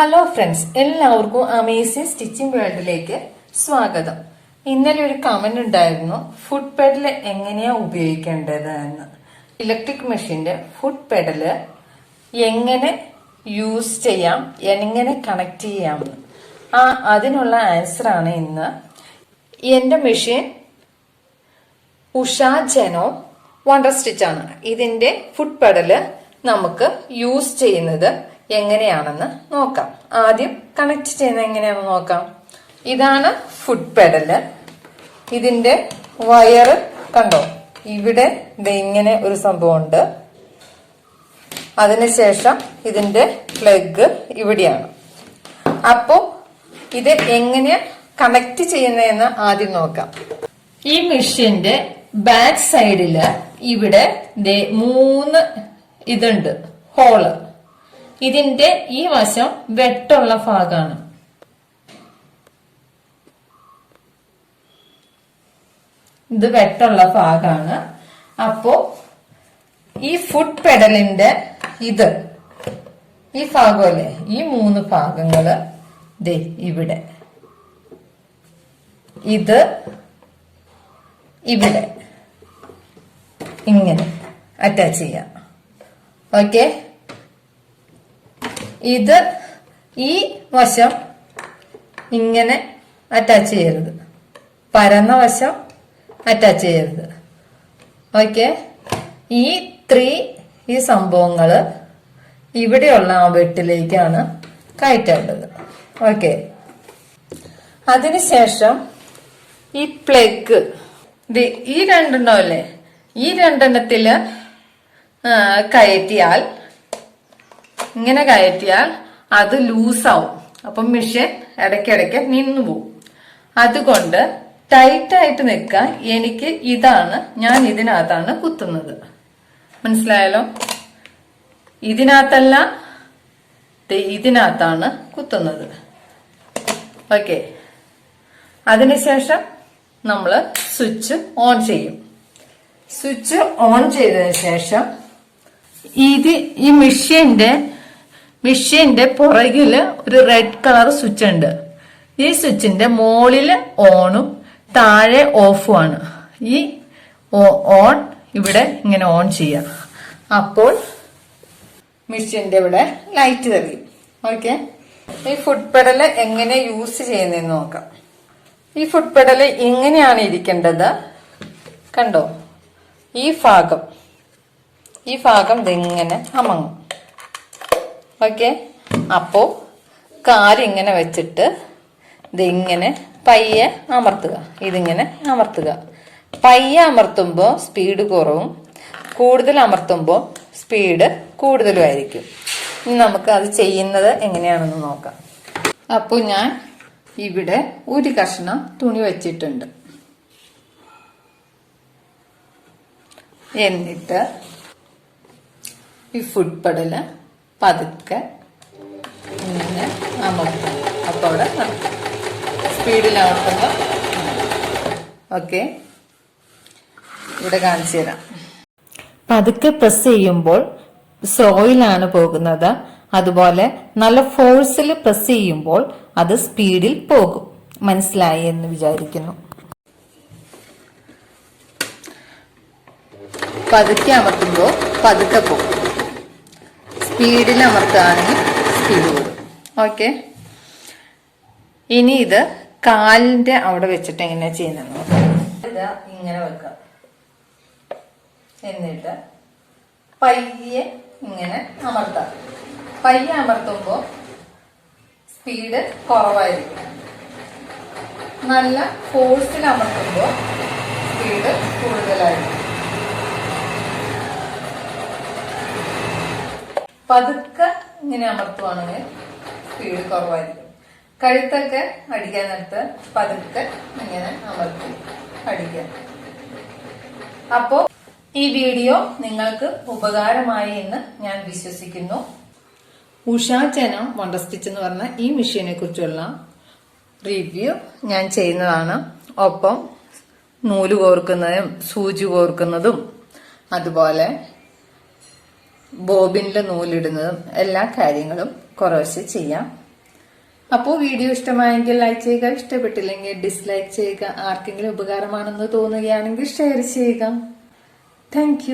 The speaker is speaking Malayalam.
ഹലോ ഫ്രണ്ട്സ് എല്ലാവർക്കും അമേസിംഗ് സ്റ്റിച്ചിങ് വേൾഡിലേക്ക് സ്വാഗതം. ഇന്നലെ ഒരു കമന്റ് ഉണ്ടായിരുന്നു ഫുഡ് പെഡൽ എങ്ങനെയാ ഉപയോഗിക്കേണ്ടത് എന്ന് ഇലക്ട്രിക് മെഷീന്റെ ഫുഡ് പെഡൽ എങ്ങനെ യൂസ് ചെയ്യാം എങ്ങനെ കണക്ട് ചെയ്യാം. ആ അതിനുള്ള ആൻസർ ആണ് ഇന്ന്. എന്റെ മെഷീൻ ഉഷ ജനോ വണ്ടർ സ്റ്റിച്ചാണ് ഇതിന്റെ ഫുഡ് പെഡൽ നമുക്ക് യൂസ് ചെയ്യുന്നത് എങ്ങനെയാണെന്ന് നോക്കാം. ആദ്യം കണക്ട് ചെയ്യുന്നത് എങ്ങനെയാണെന്ന് നോക്കാം. ഇതാണ് ഫുഡ് പെഡൽ ഇതിന്റെ വയർ കണ്ടോ? ഇവിടെ ഇങ്ങനെ ഒരു സംഭവമുണ്ട്. അതിനുശേഷം ഇതിന്റെ പ്ലഗ് ഇവിടെയാണ്. അപ്പോ ഇത് എങ്ങനെ കണക്ട് ചെയ്യുന്നതെന്ന് ആദ്യം നോക്കാം. ഈ മെഷീന്റെ ബാക്ക് സൈഡിൽ ഇവിടെ മൂന്ന് ഇതുണ്ട്. ഹോൾ ഇതിന്റെ ഈ വശം വെട്ടുള്ള ഭാഗമാണ് ഇത് വെട്ടുള്ള ഭാഗമാണ് അപ്പോ ഈ ഫുഡ് പെഡലിന്റെ ഇത് ഈ ഭാഗമല്ലേ? ഈ മൂന്ന് ഭാഗങ്ങൾ ഇവിടെ. ഇത് ഇവിടെ. ഇങ്ങനെ. അറ്റാച്ച് ചെയ്യാം. ഓക്കെ ഇത് ഈ വശം ഇങ്ങനെ അറ്റാച്ച് ചെയ്യരുത്. പരന്ന വശം അറ്റാച്ച് ചെയ്യരുത്. ഓക്കെ ഈ ത്രീ ഈ സംഭവങ്ങൾ ഇവിടെയുള്ള ആ വെട്ടിലേക്കാണ് കയറ്റേണ്ടത്. ഓക്കെ അതിനുശേഷം ഈ പ്ലഗ് ഈ രണ്ടെണ്ണം അല്ലേ? ഈ രണ്ടെണ്ണത്തിൽ ആ, കയറ്റിയാൽ ഇങ്ങനെ കയറ്റിയാൽ അത് ലൂസാവും. അപ്പം മിഷൻ ഇടയ്ക്കിടയ്ക്ക് നിന്നു പോവും. അതുകൊണ്ട് ടൈറ്റ് ആയിട്ട് നിൽക്കാൻ എനിക്ക് ഇതാണ് ഞാൻ ഇതിനകത്താണ് കുത്തുന്നത്. മനസ്സിലായാലോ ഇതിനകത്തല്ല ഇതിനകത്താണ് കുത്തുന്നത്. ഓക്കെ അതിനുശേഷം നമ്മൾ സ്വിച്ച് ഓൺ ചെയ്യും. സ്വിച്ച് ഓൺ ചെയ്തതിന് ശേഷം ഇത് ഈ മെഷീന്റെ മെഷീന്റെ പുറകിൽ ഒരു റെഡ് കളർ സ്വിച്ച് ഉണ്ട് ഈ സ്വിച്ചിന്റെ മോളിൽ ഓണും താഴെ ഓഫുമാണ് ഈ ഓ- ഓൺ ഇവിടെ ഇങ്ങനെ ഓൺ ചെയ്യാം. അപ്പോൾ മെഷീന്റെ ഇവിടെ ലൈറ്റ് തെളിയും ഓക്കെ? ഈ ഫുഡ് പെഡൽ എങ്ങനെ യൂസ് ചെയ്യുന്നതെന്ന് നോക്കാം. ഈ ഫുഡ് പെഡൽ ഇങ്ങനെയാണ് ഇരിക്കേണ്ടത്. കണ്ടോ? ഈ ഭാഗം. ഈ ഭാഗം ഇതിങ്ങനെ അമങ്ങും. ഓക്കെ? അപ്പോ കാലിങ്ങനെ വെച്ചിട്ട് ഇതിങ്ങനെ പയ്യെ അമർത്തുക. ഇതിങ്ങനെ അമർത്തുക. പയ്യെ അമർത്തുമ്പോൾ സ്പീഡ് കുറവും. കൂടുതൽ അമർത്തുമ്പോൾ സ്പീഡ് കൂടുതലും ആയിരിക്കും. ഇനി നമുക്ക് അത് ചെയ്യുന്നത് എങ്ങനെയാണെന്ന് നോക്കാം. അപ്പോൾ ഞാൻ ഇവിടെ ഒരു കഷ്ണം തുണി വെച്ചിട്ടുണ്ട്. എന്നിട്ട് ഈ ഫുഡ് പടൽ പതുക്കെ ഇങ്ങനെ അമർത്തും. അപ്പോൾ അവിടെ സ്പീഡിൽ ഓക്കെ. ഇവിടെ കാണിച്ചു തരാം. പതുക്കെ പ്രസ് ചെയ്യുമ്പോൾ സ്ലോയിലാണ് പോകുന്നത്. അതുപോലെ നല്ല ഫോഴ്സിൽ പ്രസ് ചെയ്യുമ്പോൾ അത് സ്പീഡിൽ പോകും. മനസ്സിലായി എന്ന് വിചാരിക്കുന്നു. പതുക്കെ അമർത്തുമ്പോൾ പതുക്കെ പോകും. സ്പീഡിൽ അമർത്തുകയാണെങ്കിൽ സ്പീഡ് കൂടും ഓക്കെ ഇനി ഇത് കാലിന്റെ അവിടെ വെച്ചിട്ട് എങ്ങനെയാ ചെയ്യുന്നത്? ഇത് ഇങ്ങനെ വെക്കാം എന്നിട്ട് പയ്യെ ഇങ്ങനെ അമർത്താം. പയ്യെ അമർത്തുമ്പോൾ സ്പീഡ് കുറവായിരിക്കും. നല്ല ഫോഴ്സിൽ അമർത്തുമ്പോൾ സ്പീഡ് കൂടുതലായിരിക്കും. പതുക്കെ ഇങ്ങനെ അമർത്തുവാണെങ്കിൽ സ്പീഡ് കുറവായിരിക്കും. കഴുത്തൊക്കെ അടിക്കാൻ നേരത്ത് പതുക്കെ ഇങ്ങനെ അമർത്തി അടിക്കാം അപ്പോ ഈ വീഡിയോ നിങ്ങൾക്ക് ഉപകാരമായി എന്ന് ഞാൻ വിശ്വസിക്കുന്നു. ഉഷാചനം വണ്ടസ്റ്റിച്ച് എന്ന് പറഞ്ഞ ഈ മെഷീനെ കുറിച്ചുള്ള റിവ്യൂ ഞാൻ ചെയ്യുന്നതാണ്. ഒപ്പം നൂൽ കോർക്കുന്നതും സൂചി കോർക്കുന്നതും അതുപോലെ ബോബിനിൽ നൂലിടുന്നതും എല്ലാ കാര്യങ്ങളും കുറവശ് ചെയ്യാം. അപ്പോൾ വീഡിയോ ഇഷ്ടമായെങ്കിൽ ലൈക്ക് ചെയ്യുക ഇഷ്ടപ്പെട്ടില്ലെങ്കിൽ ഡിസ്ലൈക്ക് ചെയ്യുക ആർക്കെങ്കിലും ഉപകാരമാണെന്ന് തോന്നുകയാണെങ്കിൽ ഷെയർ ചെയ്യുക. താങ്ക്